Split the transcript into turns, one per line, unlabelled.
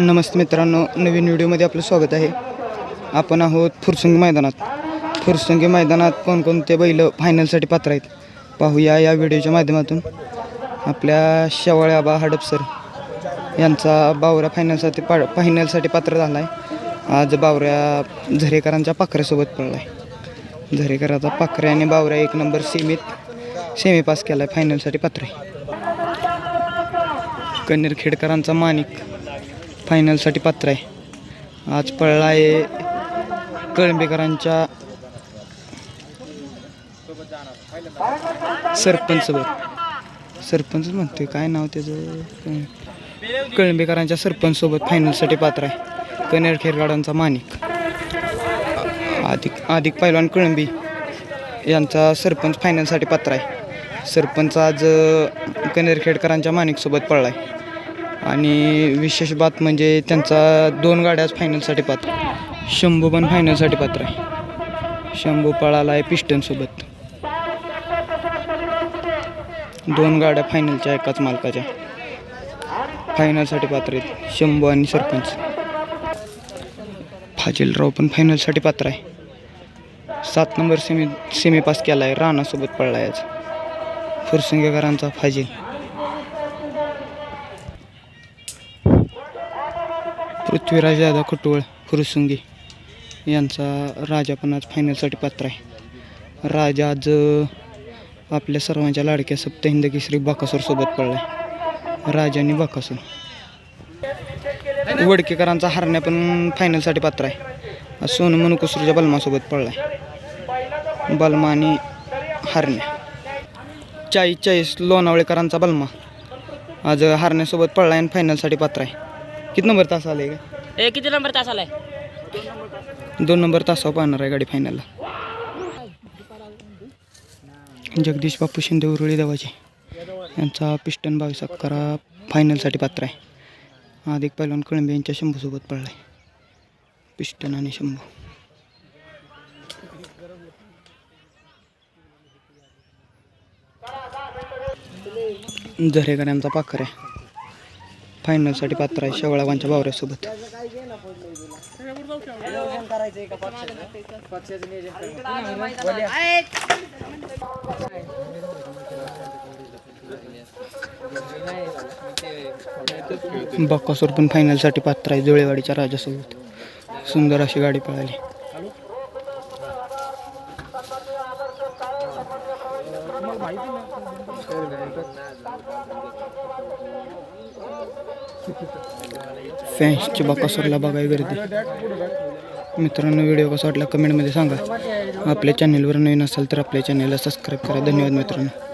नमस्ते मित्रांनो नवीन व्हिडिओमध्ये आपलं स्वागत आहे. आपण आहोत फुरसुंगी मैदानात. फुरसंगी मैदानात कोणकोणते बैल फायनलसाठी पात्र आहेत? पाहूया या व्हिडिओच्या माध्यमातून. आपल्या शेवाळे आबा हडपसर यांचा बावऱ्या फायनलसाठी पा फायनलसाठी पात्र झाला आहे आज बावऱ्या झरेकरांच्या पाखऱ्यासोबत पडला आहे झरेकराचा पाखऱ्या आणि बावऱ्या एक नंबर सेमीत सेमी पास केला आहे फायनलसाठी पात्र आहे. कन्नीर खेडकरांचा माणिक फायनलसाठी पात्र आहे. आज पळला आहे कळंबेकरांच्या सरपंच सरपंच म्हणतोय काय नाव त्याचं? कळंबेकरांच्या सरपंच सोबत फायनलसाठी पात्र आहे. कनेर खेरगाडांचा मानिक. अधिक अधिक पैलवान कळंबी यांचा सरपंच फायनलसाठी पात्र आहे. सरपंच आज कनेर खेडकरांच्या मानिकसोबत पळला आहे आणि विशेष बात म्हणजे त्यांचा दोन गाड्याच फायनलसाठी पात्र शंभू पण फायनलसाठी पात्र आहे. शंभू पळाला आहे पिस्टनसोबत दोन गाड्या फायनलच्या एकाच मालकाच्या. फायनलसाठी पात्र आहेत शंभू आणि सरपंच. फाजिलराव पण फायनलसाठी पात्र आहे. सात नंबर सेमी सेमी पास केला आहे राणासोबत पळला आहे आज. फुरसंगेकरांचा फाजील. पृथ्वीराज यादव खटोळ फुरसुंगी यांचा राजा पण आज फायनलसाठी पात्र आहे. राजा आज आपल्या सर्वांच्या लाडक्या सप्तहिंद केसरी बाकासूरसोबत पडला आहे राजा आणि बाकासूर. वडकेकरांचा हरण्या पण फायनलसाठी पात्र आहे. आज सोनू मनुकुसरूच्या बलमासोबत पडला आहे बलमा आणि हरण्या. चाळीस चाळीस लोणावळेकरांचा बलमा आज हरण्यासोबत पडला आहे आणि फायनलसाठी पात्र आहे. किती नंबर तास आले का?
ए किती नंबर तास आलाय?
दोन नंबर तासावर पाहणार आहे गाडी फायनलला जगदीश बापू शिंदे उरुळी देवाचे. यांचा पिस्टन बावीस अकरा फायनलसाठी पात्र आहे. अधिक पैलवान कळंबे यांच्या शंभूसोबत पडला आहे पिस्टन आणि शंभू. झरेकर यांचा पाखर आहे. फायनलसाठी पात्र आहे शेवळावांच्या बावऱ्यासोबत बक्कासूर पण फायनलसाठी पात्र आहे जुळेवाडीच्या राजासोबत. सुंदर अशी गाडी पळाली. फॅन्सची बकासूरला बघाय गर्दी. मित्रांनो व्हिडिओ कसा वाटला? कमेंटमध्ये सांगा. आपल्या चॅनलवर नवीन असाल तर आपल्या चॅनलला सबस्क्राईब करा. धन्यवाद मित्रांनो.